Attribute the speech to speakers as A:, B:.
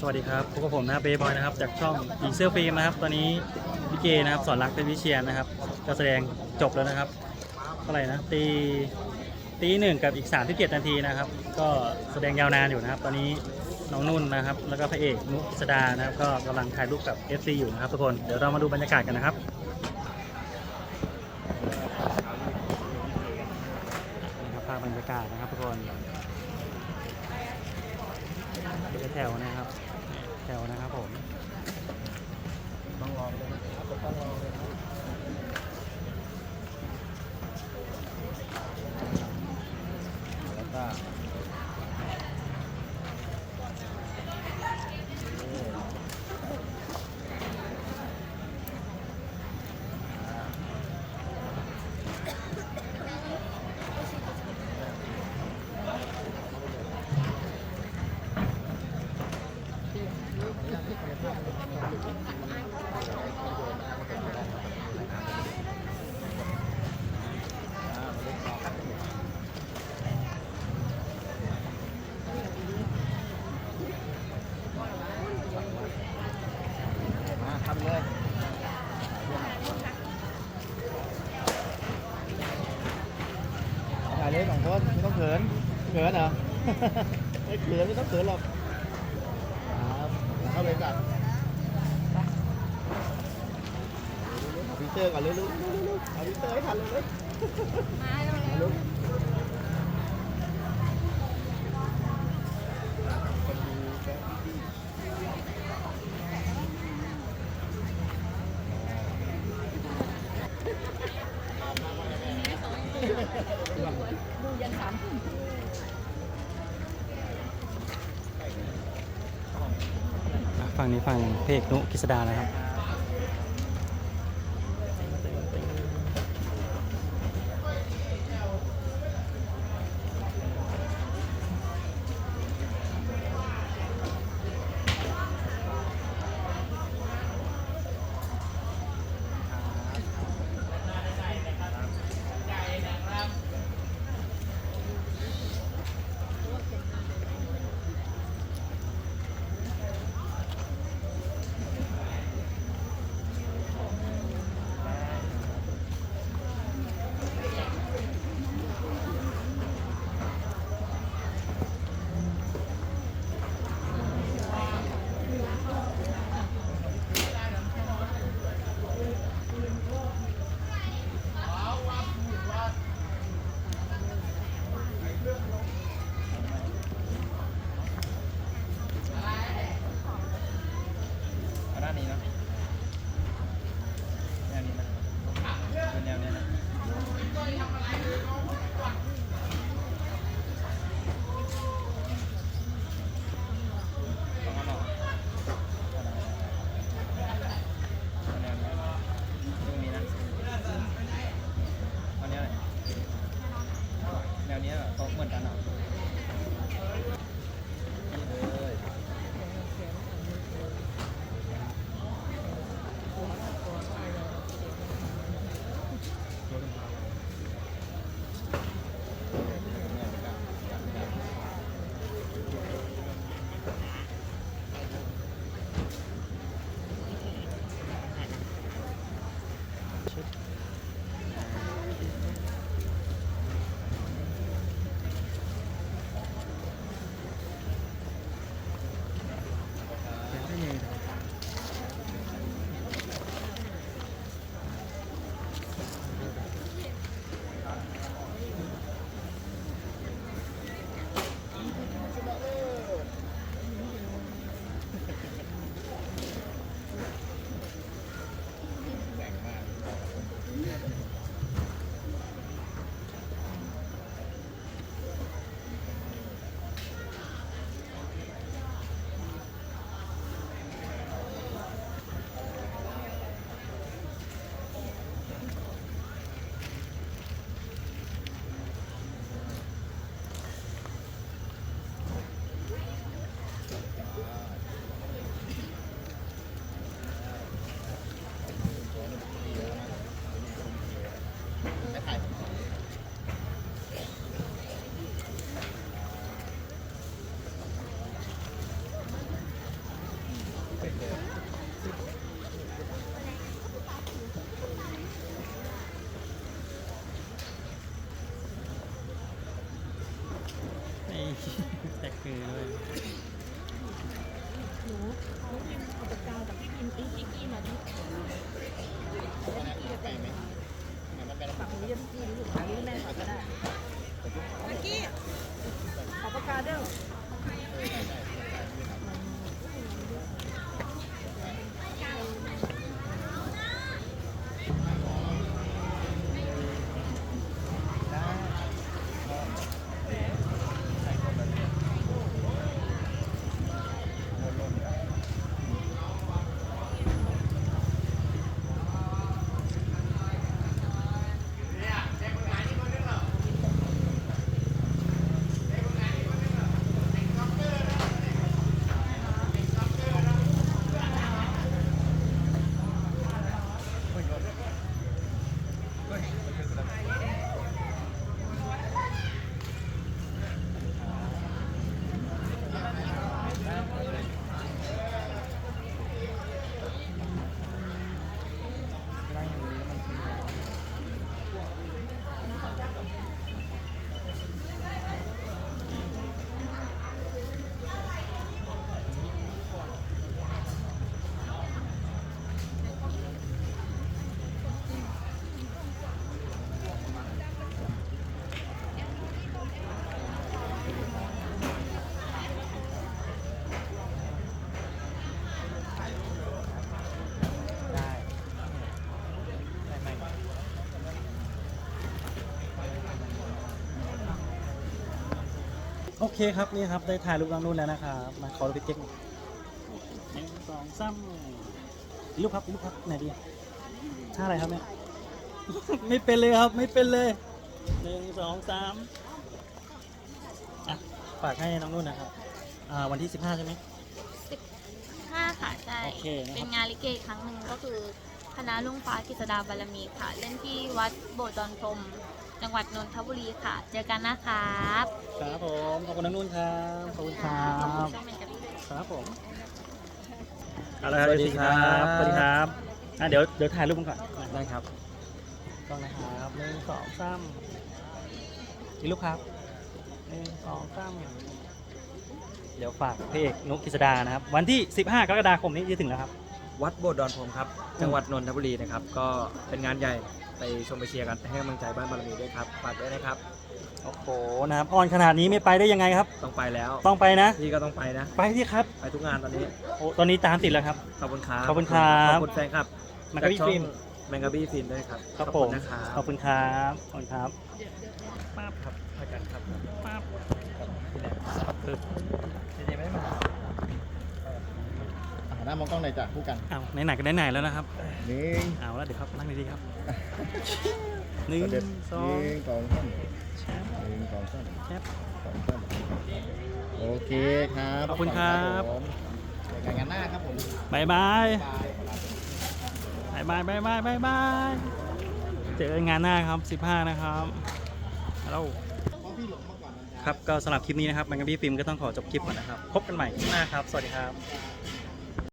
A: สวัสดีครับพบกับผมนะครับเบย์บอยนะครับ จากช่องหญิงเสื้อฟิล์มนะครับ ตอนนี้พี่เกนะครับสอนรักเป็นวิเชียนนะครับการแสดงจบแล้วนะครับเท่าไหร่นะตีตีหนึ่งกับอีก3 7นาทีนะครับ ก็แสดงยาวนานอยู่นะครับ ตอนนี้น้องนุ่นนะครับ แล้วก็พระเอกนุสดานะครับ ก็กำลังถ่ายรูปกับ FC อยู่นะครับทุกคนเดี๋ยวเรามาดูบรรยากาศกันนะครับนี่ครับภาพบรรยากาศนะครับทุกคนเป็นแถวนะครับ แถวนะครับผม
B: ต้องลองเลยนะครับต้องลองเลยนะแล้วก็มาทำเลยถ่าย เลยสองคนไม่ต้องเขินเขินเหรอ ไม่เขินไม่ต้องเขินหรอกครับเข้าเลยจ้ะเอาพีเตอร์ก่อนเร็วๆเร็วๆเอาพีเตอร์ให้ทันเลยเลยมาลูกคนดูแกพี่
A: ฝั่งนี้ฝั่งเพกนุกิษดานะครับ Okay. เคครับนี่ครับได้ถ่ายรูปน้องนุ่นแล้วนะครับมาขอรูปพี่เก๊กหน่อยหนึ่งสองสามอีกรูปครับอีกรูปครับไหนดีท่าอะไรครับเนี่ยไม่เป็นเลยครับไม่เป็นเลยหนึ่งสองสามอะฝากให้น้องนุ่นนะครับอ่าวันที่15ใช่ไหม
C: ห้าค่ะใช่
A: โอเคนะครับ
C: เป็นงานลิเกอีกครั้งหนึ่งก็คือคณะลุงฟ้ากิษดาบารมีค่ะ เล่นที่วัดโบสถ์ดอนพรม จังหวัดนนทบุรีค่ะ เจอกันนะครับ
A: ครับผมขอบคุณน้องนุ่นครับขอบคุณครั
C: ขอบคุณ
A: บ
C: ช่องเมนกับ
A: ครับผมเอาละครับ
B: สวัสดีครับ
A: สวัสดีครับอะเดี๋ยวเดี๋ยวถ่ายรูปกันก่อน
B: ได้ครับ
A: กล้องนะครับหนึ่งสองสามอีกรูปครับหนึ่งสองสามเดี๋ยวฝากพระเอกนุกกิษดานะครับ วันที่ 15 กรกฎาคมนี้จะถึงแล้วครับ
D: วัดโบสถ์ดอนพรมครับ จังหวัดนนทบุรีนะครับ ก็เป็นงานใหญ่ไปชมไปเชียร์กันไปให้กำลังใจบ้านบารมีด้วยครับฝากด้วยนะครับ
A: โอ้โหนะครับอ่อนขนาดนี้ไม่ไปได้ยังไงครับ
D: ต้องไปแล้ว
A: ต้องไปนะ
D: พี่ก็ต้องไปนะ
A: ไปที่ครับ
D: ไปทุกงานตอนนี้
A: โอ้ตอนนี้ตามติดแล้วครับ
D: ขอบคุณครับ
A: ขอบคุณครับ
D: ขอบคุณแฟนครับ
A: มันก็พี่ฟิล์ม
D: แมงกะบี้ฟิล์มด้วยครับ
A: ครับ
D: ขอบ
A: ผ
D: คุ
A: ม
D: ณนะครับ
A: ขอบคุณครับขอบคุณครับ
D: ป้าบครับพากันครับ
A: ปั๊บ
D: คือจริงๆไม่ได้มา
B: อ่าห น้ามองกล้องหน่อยจ้ะคู่กัน
A: เอาไหนๆก็ไหนๆแล้วนะครับ
B: หนึ่ง
A: เอาแล้วเดี๋ยวครับนั่งดีๆครับหนึ่ง
B: เด็ด
A: สอง
B: หนึ่งสองสาม
A: แชป
B: หนึ่งสองสาม
A: แชป
B: สองสามโอเคครับ
A: ขอบคุณครับ
B: ผมเจอกันงานหน้าครับผม
A: บายบาย
B: บาย
A: บายบายบายบายบายบายเจอกันงานหน้าครับ 15 นะครับฮัลโหล
B: เพราะพี่หลงมาก่อนนะ
A: ครับก็สำหรับคลิปนี้นะครับแมงกะบี้ฟิล์มก็ต้องขอจบคลิปก่อนนะครับ พบกันใหม่คลิปหน้าครับ สวัสดีครับ